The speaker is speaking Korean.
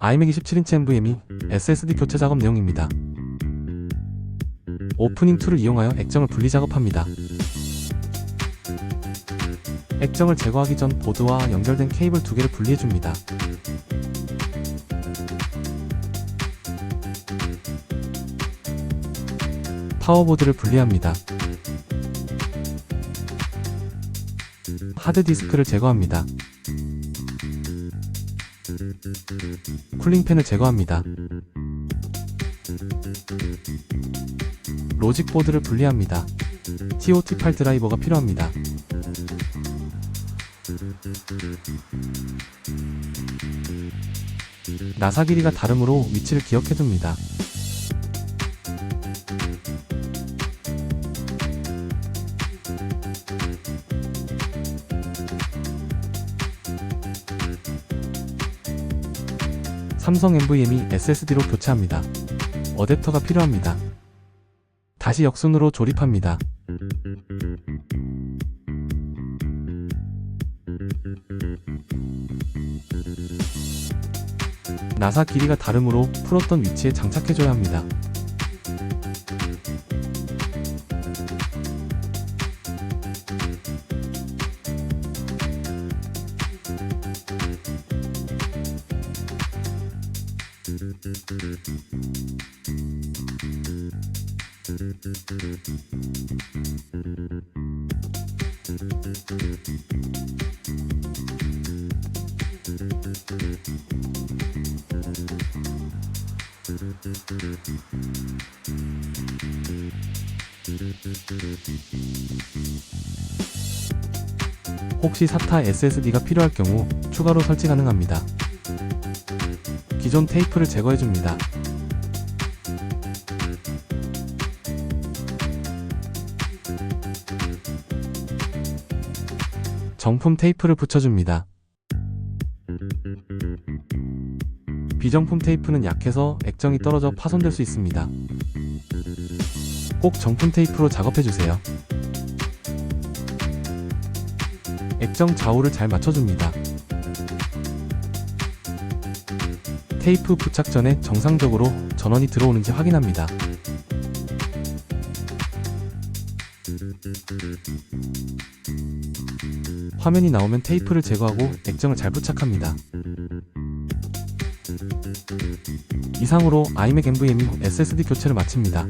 iMac 27인치 NVMe SSD 교체 작업 내용입니다. 오프닝 툴을 이용하여 액정을 분리 작업합니다. 액정을 제거하기 전 보드와 연결된 케이블 두 개를 분리해줍니다. 파워보드를 분리합니다. 하드디스크를 제거합니다. 쿨링팬을 제거합니다. 로직보드를 분리합니다. TOT8 드라이버가 필요합니다. 나사 길이가 다르므로 위치를 기억해둡니다. 삼성 NVMe SSD로 교체합니다. 어댑터가 필요합니다. 다시 역순으로 조립합니다. 나사 길이가 다르므로 풀었던 위치에 장착해줘야 합니다. 혹시 SATA SSD가 필요할 경우 추가로 설치 가능합니다. 기존 테이프를 제거해줍니다. 정품 테이프를 붙여줍니다. 비정품 테이프는 약해서 액정이 떨어져 파손될 수 있습니다. 꼭 정품 테이프로 작업해주세요. 액정 좌우를 잘 맞춰줍니다. 테이프 부착 전에 정상적으로 전원이 들어오는지 확인합니다. 화면이 나오면 테이프를 제거하고 액정을 잘 부착합니다. 이상으로 iMac NVMe SSD 교체를 마칩니다.